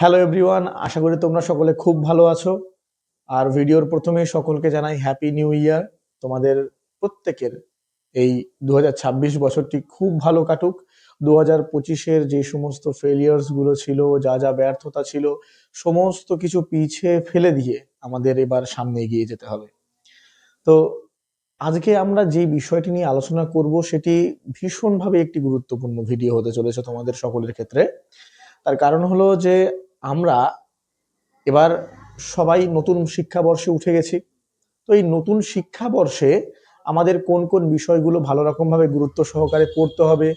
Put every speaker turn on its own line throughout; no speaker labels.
Hello everyone আশা করি তোমরা সকলে খুব ভালো আছো। আর ভিডিওর প্রথমে সকলকে জানাই হ্যাপি নিউ ইয়ার তোমাদের প্রত্যেকের এই দু হাজার ছাব্বিশ বছরটি খুব ভালো কাটুক। দু হাজার পঁচিশের যে সমস্ত ফেলিয়ার্সগুলো ছিল, যা যা ব্যর্থতা ছিল, সমস্ত কিছু পিছিয়ে ফেলে দিয়ে আমাদের এবার সামনে এগিয়ে যেতে হবে। তো আজকে আমরা যে বিষয়টি নিয়ে আলোচনা করব, সেটি ভীষণভাবে একটি গুরুত্বপূর্ণ ভিডিও হতে চলেছে তোমাদের সকলের ক্ষেত্রে। তার কারণ হলো যে আমরা এবার সবাই নতুন শিক্ষাবর্ষে উঠে গেছি। তো এই নতুন শিক্ষাবর্ষে আমাদের কোন কোন বিষয়গুলো ভালো রকমভাবে গুরুত্ব সহকারে পড়তে হবে,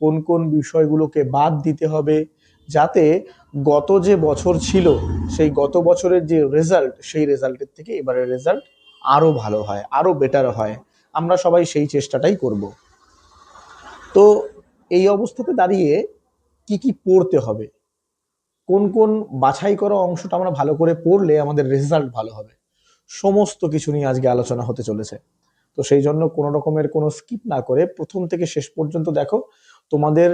কোন কোন বিষয়গুলোকে বাদ দিতে হবে, যাতে গত যে বছর ছিল, সেই গত বছরের যে রেজাল্ট সেই রেজাল্টের থেকে এবারের রেজাল্ট আরও ভালো হয় আরও বেটার হয়। আমরা সবাই সেই চেষ্টাটাই করব। তো এই অবস্থাতে দাঁড়িয়ে কি কি পড়তে হবে? কোন কোন বাছাই করা অংশটা আমরা ভালো করে পড়লে আমাদের রেজাল্ট ভালো হবে। সমস্ত কিছু নিয়ে আজকে আলোচনা হতে চলেছে। তো সেই জন্য কোনো রকমের কোনো স্কিপ না করে প্রথম থেকে শেষ পর্যন্ত দেখো, তোমাদের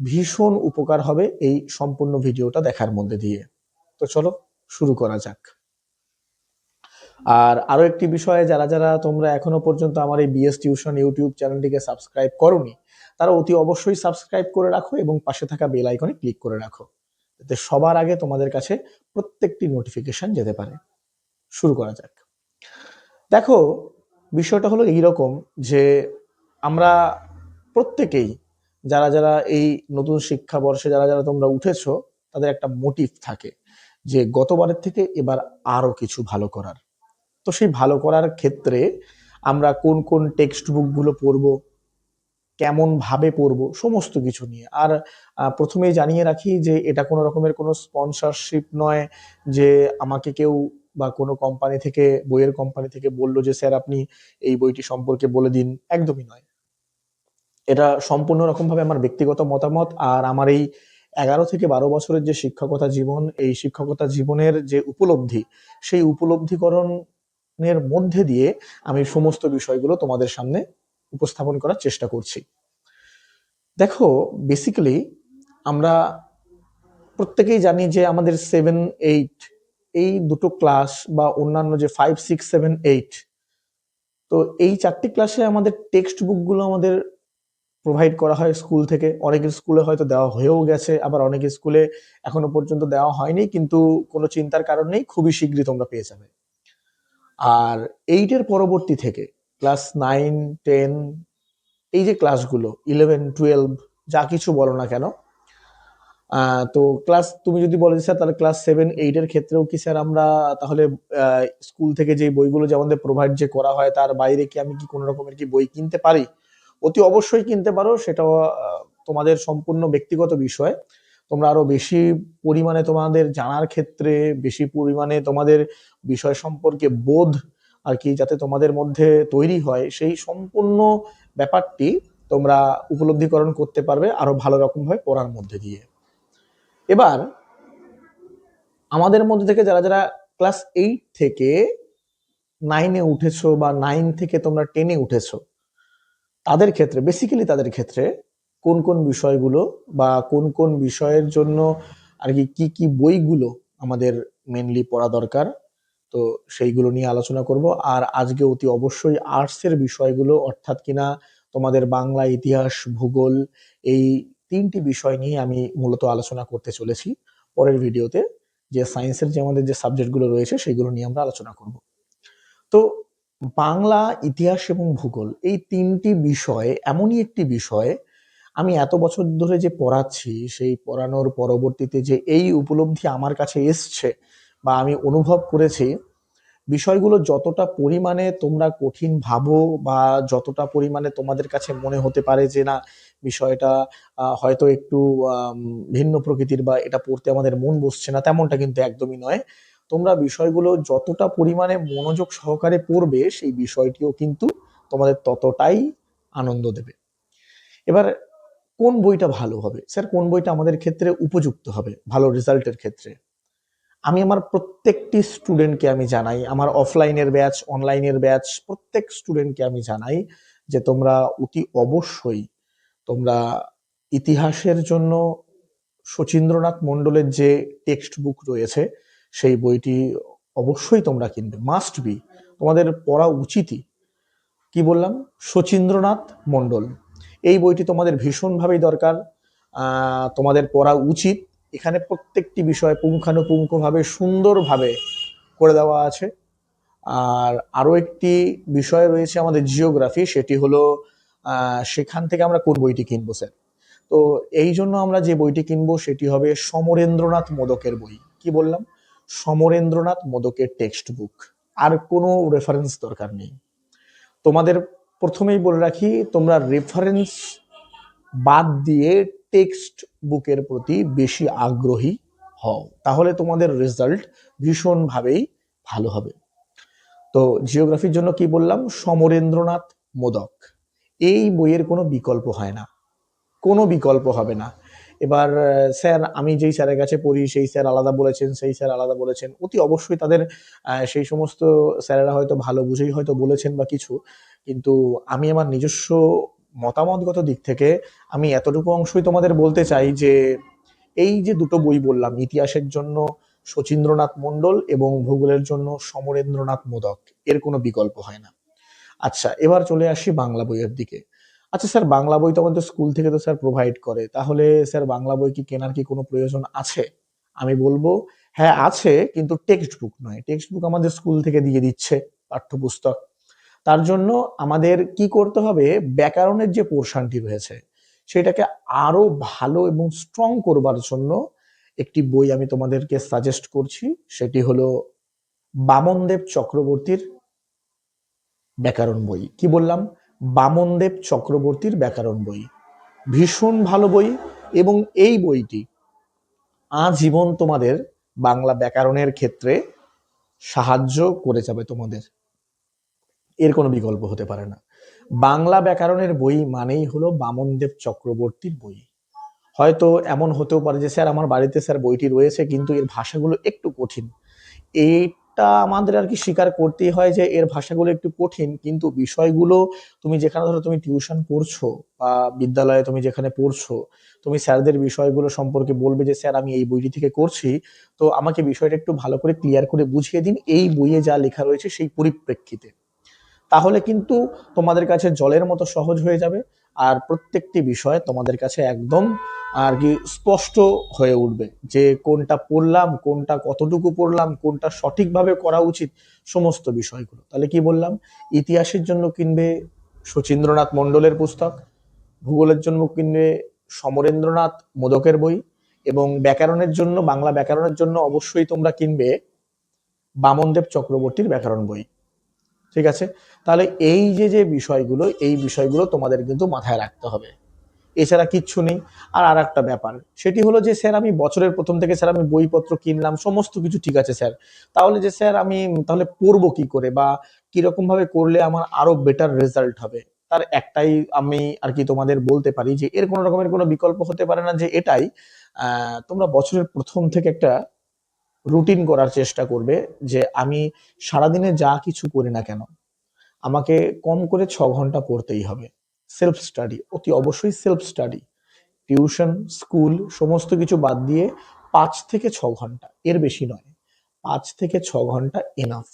ভীষণ উপকার হবে এই সম্পূর্ণ ভিডিওটা দেখার মধ্যে দিয়ে। তো চলো শুরু করা যাক। আর আরও একটি বিষয়ে যারা যারা তোমরা এখনও পর্যন্ত আমার এই বিএস টিউশন ইউটিউব চ্যানেলটিকে সাবস্ক্রাইব করনি, তারা অতি অবশ্যই সাবস্ক্রাইব করে রাখো এবং পাশে থাকা বেল আইকনে ক্লিক করে রাখো। যাতে সবার আগে তোমাদের কাছে প্রত্যেকটি নোটিফিকেশন যেতে পারে। শুরু করা যাক। দেখো, বিষয়টা হলো এইরকম যে আমরা প্রত্যেকেই, যারা যারা এই নতুন শিক্ষাবর্ষে, যারা যারা তোমরা উঠেছো, তাদের একটা মোটিভ থাকে যে গতবারের থেকে এবার আরও কিছু ভালো করার। তো সেই ভালো করার ক্ষেত্রে আমরা কোন কোন টেক্সট বুকগুলো পড়ব কেমন ভাবে পড়ব সমস্ত কিছু নিয়ে। আর প্রথমেই জানিয়ে রাখি যে এটা কোনো রকমের কোনো স্পন্সরশিপ নয় যে আমাকে কেউ বা কোনো কোম্পানি থেকে, বইয়ের কোম্পানি থেকে বলল যে, স্যার, আপনি এই বইটি সম্পর্কে বলে দিন। একদমই নয়। এটা সম্পূর্ণ রকমভাবে আমার ব্যক্তিগত মতামত। আর আমার এই এগারো থেকে বারো বছরের যে শিক্ষকতা জীবন, এই শিক্ষকতা জীবনের যে উপলব্ধি, সেই উপলব্ধিকরণের মধ্যে দিয়ে আমি সমস্ত বিষয়গুলো তোমাদের সামনে উপস্থাপন করার চেষ্টা করছি। দেখো বেসিক্যালি আমরা প্রত্যেকেই জানি যে আমাদের সেভেন এইট এই দুটো ক্লাস বা অন্যান্য যে ফাইভ সিক্স সেভেন এইট তো এই চারটি ক্লাসে আমাদের টেক্সট বুকগুলো আমাদের প্রোভাইড করা হয় স্কুল থেকে। অনেকের স্কুলে হয়তো দেওয়া হয়েও গেছে, আবার অনেক স্কুলে এখনও পর্যন্ত দেওয়া হয়নি, কিন্তু কোনো চিন্তার কারণ নেই, খুবই শীঘ্রই তোমরা পেয়ে যাবে। আর এইটের পরবর্তী থেকে ক্লাস নাইন টেন এই যে ক্লাসগুলো ইলেভেন টুয়েলভ যা কিছু বলো না কেন তো ক্লাস তুমি যদি বলো স্যার তাহলে ক্লাস সেভেন এইটের ক্ষেত্রেও কি স্যার আমরা তাহলে স্কুল থেকে যে বইগুলো যে আমাদের প্রোভাইড যে করা হয় তার বাইরে কি আমি কি কোনো রকমের কি বই কিনতে পারি? অতি অবশ্যই কিনতে পারো আহ, তোমাদের সম্পূর্ণ ব্যক্তিগত বিষয়। তোমরা আরও বেশি পরিমাণে তোমাদের জানার ক্ষেত্রে বেশি পরিমাণে তোমাদের বিষয় সম্পর্কে বোধ আর কি যাতে তোমাদের মধ্যে তৈরি হয় সেই সম্পূর্ণ ব্যাপারটি তোমরা উপলব্ধিকরণ করতে পারবে আরও ভালো রকম ভাবে পড়ার মধ্যে দিয়ে। এবার, আমাদের মধ্যে থেকে যারা যারা ক্লাস এইট থেকে নাইনে উঠেছো বা নাইন থেকে তোমরা টেনে উঠেছো, তাদের ক্ষেত্রে বেসিক্যালি তাদের ক্ষেত্রে কোন কোন বিষয়গুলো বা কোন কোন বিষয়ের জন্য আর কি কি কি বইগুলো আমাদের মেনলি পড়া দরকার তো সেইগুলো নিয়ে আলোচনা করব। আর আজকে অতি অবশ্যই আর্টসের বিষয়গুলো, অর্থাৎ কিনা তোমাদের বাংলা ইতিহাস, ভূগোল, এই তিনটি বিষয় নিয়ে আমি মূলত আলোচনা করতে চলেছি পরের ভিডিওতে। যে সায়েন্সের যে আমাদের যে সাবজেক্টগুলো রয়েছে, সেগুলো নিয়ে আমরা আলোচনা করব। তো বাংলা ইতিহাস এবং ভূগোল, এই তিনটি বিষয় এমনই একটি বিষয়, আমি এত বছর ধরে যে পড়াচ্ছি, সেই পড়ানোর পরবর্তীতে যে এই উপলব্ধি আমার কাছে এসছে বা আমি অনুভব করেছি, বিষয়গুলো যতটা পরিমাণে তোমরা কঠিন ভাবো বা যতটা পরিমাণে তোমাদের কাছে মনে হতে পারে যে না, বিষয়টা হয়তো একটু ভিন্ন প্রকৃতির বা এটা পড়তে আমাদের মন বসছে না, তেমনটা কিন্তু একদমই নয়। তোমরা বিষয়গুলো যতটা পরিমাণে মনোযোগ সহকারে পড়বে, সেই বিষয়টিও কিন্তু তোমাদের ততটাই আনন্দ দেবে। এবার, কোন বইটা ভালো হবে? স্যার, কোন বইটা আমাদের ক্ষেত্রে উপযুক্ত হবে, ভালো রেজাল্টের ক্ষেত্রে? আমি আমার প্রত্যেকটি স্টুডেন্টকে আমি জানাই। আমার অফলাইনের ব্যাচ অনলাইনের ব্যাচ প্রত্যেক স্টুডেন্টকে আমি জানাই যে তোমরা অতি অবশ্যই তোমরা ইতিহাসের জন্য শচীন্দ্রনাথ মণ্ডলের যে টেক্সট বুক রয়েছে, সেই বইটি অবশ্যই তোমরা কিনবে। মাস্ট বি তোমাদের পড়া উচিতই। কি বললাম? শচীন্দ্রনাথ মণ্ডল। এই বইটি তোমাদের ভীষণভাবেই দরকার। তোমাদের পড়া উচিত। এখানে প্রত্যেকটি বিষয় পুঙ্খানুপুঙ্খভাবে সুন্দরভাবে করে দেওয়া আছে। আর আরও একটি বিষয় রয়েছে আমাদের জিওগ্রাফি, সেটি হলো সেখান থেকে আমরা কোন বইটি কিনবো, স্যার? তো এই জন্য আমরা যে বইটি কিনবো, সেটি হবে সমরেন্দ্রনাথ মোদকের বই। কি বললাম? সমরেন্দ্রনাথ মোদকের টেক্সট বুক আর কোনো রেফারেন্স দরকার নেই। তোমাদের প্রথমেই বলে রাখি, তোমরা রেফারেন্স বাদ দিয়ে টেক্সট বুকের প্রতি বেশি আগ্রহী হও। তাহলে তোমাদের রেজাল্ট ভীষণভাবেই ভালো হবে। তো জিওগ্রাফির জন্য কি বললাম? সমরেন্দ্রনাথ মোদক। এই বইয়ের কোনো বিকল্প হয় না। কোনো বিকল্প হবে না। এবার স্যার, আমি যেই স্যারের কাছে পড়ি, সেই স্যার আলাদা বলেছেন, সেই স্যার আলাদা বলেছেন। অতি অবশ্যই তাদের সেই সমস্ত স্যারেরা হয়তো ভালো বুঝেই হয়তো বলেছেন বা কিছু। কিন্তু আমি আমার নিজস্ব মতামতগত দিক থেকে আমি এতটুকু অংশই তোমাদের বলতে চাই যে এই যে দুটো বই বললাম, ইতিহাসের জন্য শচীন্দ্রনাথ মণ্ডল এবং ভূগোলের জন্য সমরেন্দ্রনাথ মোদক, এর কোনো বিকল্প হয় না। আচ্ছা এবার চলে আসি বাংলা বইয়ের দিকে। আচ্ছা স্যার, বাংলা বই তো আমাদের স্কুল থেকে তো স্যার প্রোভাইড করে। তাহলে স্যার, বাংলা বই কি কেনার কি কোনো প্রয়োজন আছে? আমি বলব হ্যাঁ আছে, কিন্তু টেক্সট বুক নয়। টেক্সট বুক আমাদের স্কুল থেকে দিয়ে দিচ্ছে পাঠ্যপুস্তক। তার জন্য আমাদের কি করতে হবে? ব্যাকরণের যে পোর্শনটি রয়েছে, সেটাকে আরও ভালো এবং স্ট্রং করবার জন্য একটি বই আমি তোমাদেরকে সাজেস্ট করছি। সেটি হলো বামনদেব চক্রবর্তীর ব্যাকরণ বই। কি বললাম? বামনদেব চক্রবর্তীর ব্যাকরণ বই। ভীষণ ভালো বই এবং এই বইটি আজীবন তোমাদের বাংলা ব্যাকরণের ক্ষেত্রে সাহায্য করে যাবে তোমাদের। এর কোনো বিকল্প হতে পারে না। বাংলা ব্যাকরণের বই মানেই হলো বামনদেব চক্রবর্তীর বই। হয়তো এমন হতেও পারে যে, স্যার, আমার বাড়িতে স্যার বইটি রয়েছে, কিন্তু এর ভাষাগুলো একটু কঠিন। এইটা আমাদের আর কি স্বীকার করতেই হয় যে, এর ভাষাগুলো একটু কঠিন, কিন্তু বিষয়গুলো তুমি যেখানে ধরো তুমি টিউশন পড়ছো বা বিদ্যালয়ে তুমি যেখানে পড়ছো, তুমি স্যারদের বিষয়গুলো সম্পর্কে বলবে যে, স্যার, আমি এই বইটি থেকে করছি। তো আমাকে বিষয়টা একটু ভালো করে ক্লিয়ার করে বুঝিয়ে দিন। এই বইয়ে যা লেখা রয়েছে সেই পরিপ্রেক্ষিতে। তাহলে কিন্তু তোমাদের কাছে জলের মতো সহজ হয়ে যাবে আর প্রত্যেকটি বিষয় তোমাদের কাছে একদম আর কি স্পষ্ট হয়ে উঠবে যে কোনটা পড়লাম, কোনটা কতটুকু পড়লাম, কোনটা সঠিকভাবে করা উচিত, সমস্ত বিষয়গুলো। তাহলে কি বললাম? ইতিহাসের জন্য কিনবে শচীন্দ্রনাথ মণ্ডলের পুস্তক, ভূগোলের জন্য কিনবে সমরেন্দ্রনাথ মোদকের বই, এবং ব্যাকরণের জন্য, বাংলা ব্যাকরণের জন্য অবশ্যই তোমরা কিনবে বামনদেব চক্রবর্তীর ব্যাকরণ বই। ঠিক আছে? তাহলে এই যে যে বিষয়গুলো, এই বিষয়গুলো তোমাদের কিন্তু মাথায় রাখতে হবে। এছাড়া কিচ্ছু নেই। আর আর একটা ব্যাপার, সেটি হলো যে, স্যার, আমি বছরের প্রথম থেকে স্যার, আমি বইপত্র কিনলাম, সমস্ত কিছু ঠিক আছে, স্যার। তাহলে যে, স্যার, আমি তাহলে পড়ব কি করে? বা কীরকম ভাবে করলে আমার আরও বেটার রেজাল্ট হবে? তার একটাই আমি আর কি তোমাদের বলতে পারি যে, এর কোনো রকমের কোনো বিকল্প হতে পারে না যে, এটাই তোমরা বছরের প্রথম থেকে একটা রুটিন করার চেষ্টা করবে যে আমি সারাদিনে যা কিছু করি না কেন, আমাকে কম করে ছ ঘণ্টা পড়তেই হবে। সেলফ স্টাডি অতি অবশ্যই সেলফ স্টাডি টিউশন স্কুল সমস্ত কিছু বাদ দিয়ে পাঁচ থেকে ছ ঘণ্টা, এর বেশি নয়। পাঁচ থেকে ছ ঘণ্টা এনাফ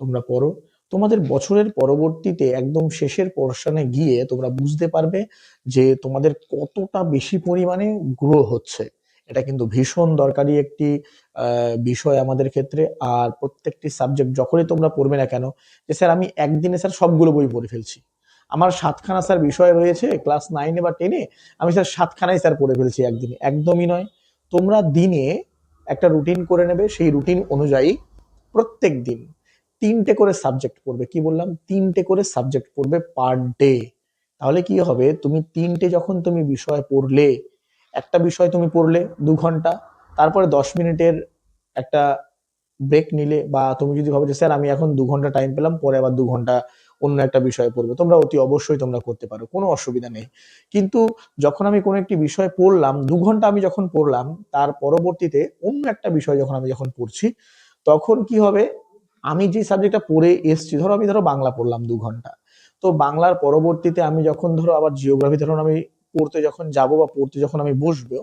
তোমরা পড়ো। তোমাদের বছরের পরবর্তীতে একদম শেষের পোর্শনে গিয়ে তোমরা বুঝতে পারবে যে তোমাদের কতটা বেশি পরিমাণে গ্রো হচ্ছে। এটা কিন্তু ভীষণ দরকারি একটি বিষয় আমাদের ক্ষেত্রে। আর প্রত্যেকটি সাবজেক্ট যখনই তোমরা পড়বে না কেন, যে স্যার আমি একদিনে স্যার সবগুলো বই পড়ে ফেলছি। আমার সাতখানা স্যার বিষয় রয়েছে ক্লাস নাইনে বা টেনে আমি স্যার সাতখানাই স্যার পড়ে ফেলছি একদিনে। একদমই নয়। তোমরা দিনে একটা রুটিন করে নেবে, সেই রুটিন অনুযায়ী প্রত্যেক দিন তিনটে করে সাবজেক্ট পড়বে। কি বললাম? তিনটে করে সাবজেক্ট পড়বে পার ডে তাহলে কি হবে? তুমি তিনটে যখন তুমি বিষয় পড়লে একটা বিষয় তুমি পড়লে দু ঘণ্টা, তারপরে দশ মিনিটের একটা ব্রেক নিলে বা তুমি যদি ভাবো যে, স্যার, আমি এখন দু ঘণ্টা টাইম পেলাম, পরে আবার দু ঘণ্টা অন্য একটা বিষয় পড়ব। তোমরা অতি অবশ্যই তোমরা করতে পারো, কোনো অসুবিধা নেই। কিন্তু যখন আমি কোনো একটি বিষয় পড়লাম, দু ঘণ্টা আমি যখন পড়লাম, তার পরবর্তীতে অন্য একটা বিষয় যখন আমি যখন পড়ছি, তখন কি হবে? আমি যে সাবজেক্টটা পড়ে এসছি, ধরো আমি ধরো বাংলা পড়লাম দু ঘণ্টা। তো বাংলার পরবর্তীতে আমি যখন ধরো আবার জিওগ্রাফি ধরুন আমি পড়তে যখন যাব বা পড়তে যখন আমি বসবো,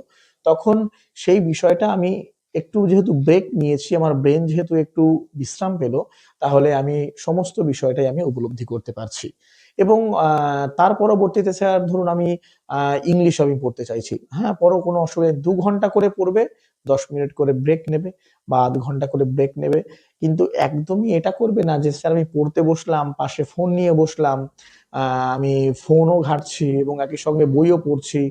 তখন সেই বিষয়টা আমি একটু যেহেতু ব্রেক নিয়েছি, আমার ব্রেন যেহেতু একটু বিশ্রাম পেল, তাহলে আমি সমস্ত বিষয়টাই আমি উপলব্ধি করতে পারছি এবং তার পরবর্তীতে স্যার ধরুন আমি ইংলিশ আমি পড়তে চাইছি হ্যাঁ পরও কোনো অসুবিধা। দু ঘণ্টা করে পড়বে দশ মিনিট করে ব্রেক নেবে বা আধ ঘণ্টা করে ব্রেক নেবে। কিন্তু একদমই এটা করবে না যে, স্যার, আমি পড়তে বসলাম, পাশে ফোন নিয়ে বসলাম আমি ফোনও ঘাঁটছি এবং একই সঙ্গে বইও পড়ছি।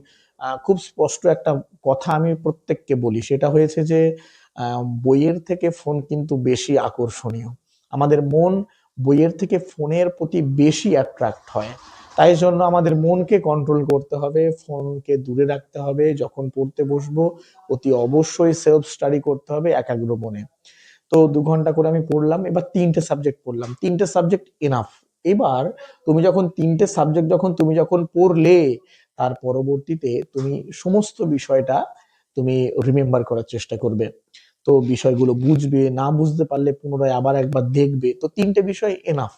খুব স্পষ্ট একটা কথা আমি প্রত্যেককে বলি। সেটা হয়েছে যে বইয়ের থেকে ফোন কিন্তু বেশি আকর্ষণীয়। আমাদের মন বইয়ের থেকে ফোনের প্রতি বেশি অ্যাট্রাক্ট হয়। তাই জন্য আমাদের মনকে কন্ট্রোল করতে হবে ফোনকে দূরে রাখতে হবে, যখন পড়তে বসবো অতি অবশ্যই সেলফ স্টাডি করতে হবে একাগ্র মনে। তো দু ঘণ্টা করে আমি পড়লাম, এবার তিনটে সাবজেক্ট পড়লাম। তিনটে সাবজেক্ট এনাফ এবার তুমি যখন তিনটে সাবজেক্ট যখন তুমি যখন পড়লে, তার পরবর্তীতে তুমি সমস্ত বিষয়টা তুমি রিমেম্বার করার চেষ্টা করবে। তো বিষয়গুলো বুঝবে, না বুঝতে পারলে পুনরায় আবার একবার দেখবে। তো তিনটে বিষয় এনাফ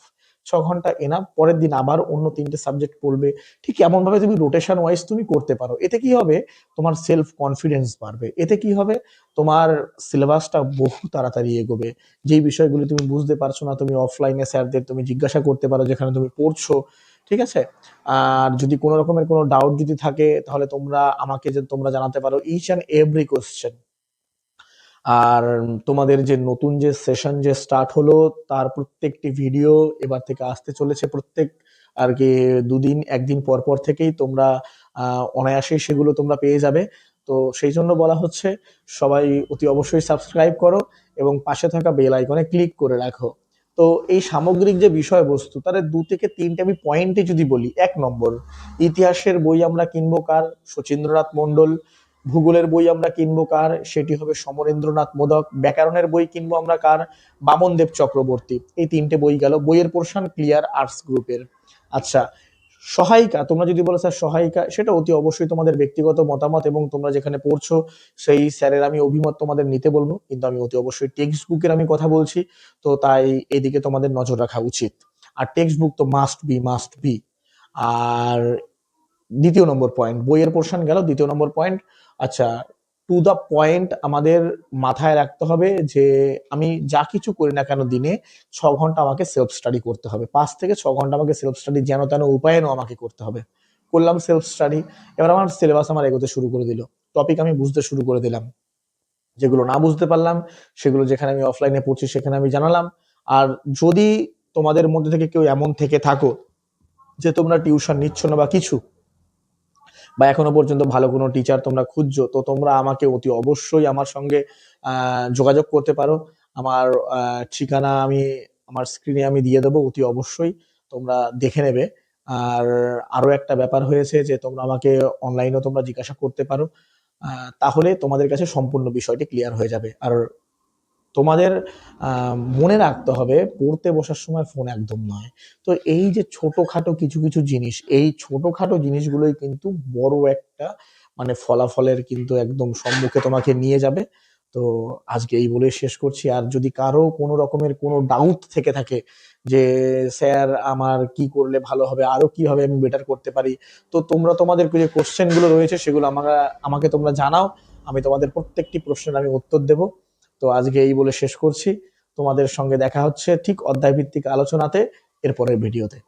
ছ ঘণ্টা এনাফ পরের দিন আবার অন্য তিনটে সাবজেক্ট পড়বে। ঠিক এমন ভাবে তুমি রোটেশন ওয়াইজ তুমি করতে পারো। এতে কি হবে? তোমার সেলফ কনফিডেন্স বাড়বে। এতে কি হবে? তোমার সিলেবাসটা বহু তাড়াতাড়ি এগোবে। যেই বিষয়গুলো তুমি বুঝতে পারছ না, তুমি অফলাইনে স্যারদের তুমি জিজ্ঞাসা করতে পারো, যেখানে তুমি পড়ছো। ঠিক আছে? আর যদি কোনো রকমের কোনো ডাউট যদি থাকে, তাহলে তোমরা আমাকে যে তোমরা জানাতে পারো ইচ অ্যান্ড এভরি কোশ্চেন আর তোমাদের যে নতুন যে সেশন যে স্টার্ট হলো, তার প্রত্যেকটি ভিডিও এবার থেকে আসতে চলেছে প্রত্যেক, আর কি দুদিন, একদিন পর পর থেকেই তোমরা অনায়াসেই সেগুলো তোমরা পেয়ে যাবে। তো সেই জন্য বলা হচ্ছে, সবাই অতি অবশ্যই সাবস্ক্রাইব করো এবং পাশে থাকা বেল আইকনে ক্লিক করে রাখো। তো এই সামগ্রিক যে বিষয়বস্তু তার দু থেকে তিনটে আমি পয়েন্টে যদি বলি, এক নম্বর, ইতিহাসের বই আমরা কিনবো কার? শচীন্দ্রনাথ মণ্ডল ভূগোলের বই আমরা কিনবো কার? সেটি হবে সমরেন্দ্রনাথ মোদক। ব্যাকরণের বই কিনবো আমরা কার? বামনদেব চক্রবর্তী। এই তিনটে বই গেল বইয়ের পোর্শন ক্লিয়ার আর্টস গ্রুপের। আচ্ছা সহায়িকা, তোমরা যদি বলো স্যার সহায়িকা, সেটা অতি অবশ্যই তোমাদের ব্যক্তিগত মতামত এবং তোমরা যেখানে পড়ছো, সেই স্যারের আমি অভিমত তোমাদের নিতে বলব, কিন্তু আমি অতি অবশ্যই টেক্সট বুকের আমি কথা বলছি, তো তাই এদিকে তোমাদের নজর রাখা উচিত। আর টেক্সট বুক তো মাস্ট বি মাস্ট বি আর দ্বিতীয় নম্বর পয়েন্ট বইয়ের পোর্শন গেল দ্বিতীয় নম্বর পয়েন্ট আচ্ছা টু দ্য পয়েন্ট আমাদের মাথায় রাখতে হবে যে আমি যা কিছু করি না কেন দিনে ছ ঘণ্টা আমাকে সেলফ স্টাডি করতে হবে। পাঁচ থেকে ছ ঘণ্টা আমাকে সেলফ স্টাডি যেন তেন উপায়েনও আমাকে করতে হবে। করলাম সেলফ স্টাডি এবার আমার সিলেবাস আমার এগোতে শুরু করে দিল। টপিক আমি বুঝতে শুরু করে দিলাম। যেগুলো না বুঝতে পারলাম, সেগুলো যেখানে আমি অফলাইনে পড়ছি সেখানে আমি জানালাম। আর যদি তোমাদের মধ্যে থেকে কেউ এমন থেকে থাকো যে তোমরা টিউশন নিচ্ছ না বা কিছু বা এখনও পর্যন্ত ভালো কোনো টিচার তোমরা খুঁজছো, তো তোমরা আমাকে অতি অবশ্যই আমার সঙ্গে যোগাযোগ করতে পারো। আমার ঠিকানা আমি, আমার স্ক্রিনে আমি দিয়ে দেবো অতি অবশ্যই, তোমরা দেখে নেবে। আর আরও একটা ব্যাপার হয়েছে যে তোমরা আমাকে অনলাইনেও তোমরা জিজ্ঞাসা করতে পারো তাহলে তোমাদের কাছে সম্পূর্ণ বিষয়টি ক্লিয়ার হয়ে যাবে। আর তোমাদের মনে রাখতে হবে, পড়তে বসার সময় ফোন একদম নয়। তো এই যে ছোটখাটো কিছু কিছু জিনিস, এই ছোটখাটো জিনিসগুলোই কিন্তু বড় একটা মানে ফলাফলের কিন্তু একদম সম্মুখে তোমাকে নিয়ে যাবে। তো আজকে এই বলে শেষ করছি। আর যদি কারও কোনো রকমের কোনো ডাউট থেকে থাকে যে, স্যার, আমার কি করলে ভালো হবে? আরও কীভাবে আমি বেটার করতে পারি? তো তোমরা তোমাদের যে কোশ্চেনগুলো রয়েছে, সেগুলো আমাকে আমাকে তোমরা জানাও। আমি তোমাদের প্রত্যেকটি প্রশ্নের আমি উত্তর দেব। তো আজকে এই বলে শেষ করছি। তোমাদের সঙ্গে দেখা হচ্ছে ঠিক অধ্যায় ভিত্তিক আলোচনাতে, এরপরের ভিডিওতে।